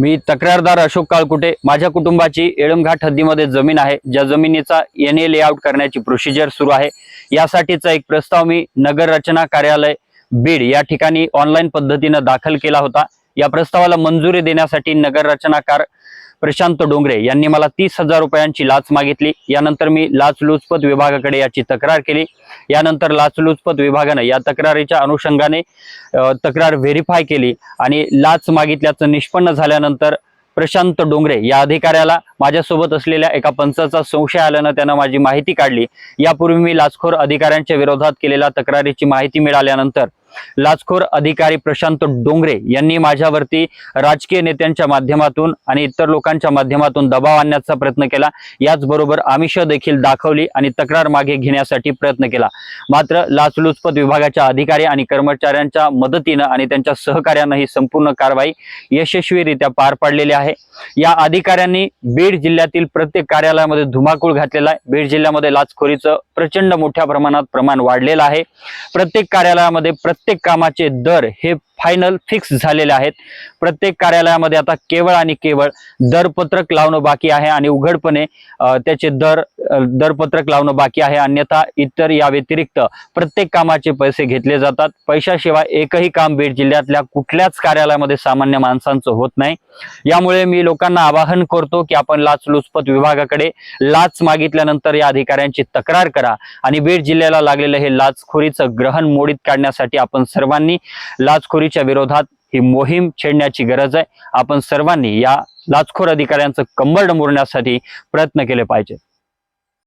मी तक्रारदार अशोक काळकुटे. माझ्या कुटुंबाची एळमघाट हद्दीमध्ये जमीन आहे. ज्या जमिनीचा एन ए लेआउट करण्याची प्रोसिजर सुरू आहे. यासाठीचा एक प्रस्ताव मी नगर रचना कार्यालय बीड या ठिकाणी ऑनलाईन पद्धतीनं दाखल केला होता. या प्रस्तावाला मंजुरी देण्यासाठी नगर रचनाकार प्रशांत डोंगरे यांनी मला तीस हजार रुपयांची लाच मागितली. यानंतर मी लाचलुचपत विभागाकडे याची तक्रार केली. यानंतर लाचलुचपत विभागानं या तक्रारीच्या अनुषंगाने तक्रार व्हेरीफाय केली आणि लाच मागितल्याचं निष्पन्न झाल्यानंतर प्रशांत डोंगरे या अधिकाऱ्याला माझ्यासोबत असलेल्या एका पंचाचा संशय आल्यानं त्यानं माझी माहिती काढली. यापूर्वी मी लाचखोर अधिकाऱ्यांच्या विरोधात केलेल्या तक्रारीची माहिती मिळाल्यानंतर लाचखोर अधिकारी प्रशांत डोंगरे यांनी माझ्यावरती राजकीय नेत्यांच्या माध्यमातून आणि इतर लोकांच्या माध्यमातून दबाव आणण्याचा प्रयत्न केला. याचबरोबर आमिष देखील दाखवली आणि तक्रार मागे घेण्यासाठी प्रयत्न केला. मात्र लाचलुचपत विभागाच्या अधिकारी आणि कर्मचाऱ्यांच्या मदतीनं आणि त्यांच्या सहकार्यानं ही संपूर्ण कारवाई यशस्वीरित्या पार पाडलेली आहे. या अधिकाऱ्यांनी बीड जिल्ह्यातील प्रत्येक कार्यालयामध्ये धुमाकूळ घातलेला आहे. बीड जिल्ह्यामध्ये लाचखोरीचं प्रचंड मोठ्या प्रमाणात प्रमाण वाढलेलं आहे. प्रत्येक कार्यालयामध्ये प्रत्येक प्रत्येक कामाचे दर हे फायनल फिक्स झालेले आहेत. प्रत्येक कार्यालयामध्ये आता केवळ आणि केवळ दरपत्रक लावणं बाकी आहे आणि उघडपणे त्याचे दर दरपत्रक लावणं बाकी आहे. अन्यथा इतर या व्यतिरिक्त प्रत्येक कामाचे पैसे घेतले जातात. पैशाशिवाय एकही काम बीड जिल्ह्यातल्या कुठल्याच कार्यालयामध्ये सामान्य माणसांचं होत नाही. यामुळे मी लोकांना आवाहन करतो की आपण लाचलुचपत विभागाकडे लाच मागितल्यानंतर या अधिकाऱ्यांची तक्रार करा आणि बीड जिल्ह्याला लागलेलं हे लाचखोरीचं ग्रहण मोडीत काढण्यासाठी आपण सर्वांनी लाचखोरीच्या विरोधात ही मोहीम छेडण्याची गरज आहे. आपण सर्वांनी या लाचखोर अधिकाऱ्यांचं कंबर मोडण्यासाठी प्रयत्न केले पाहिजे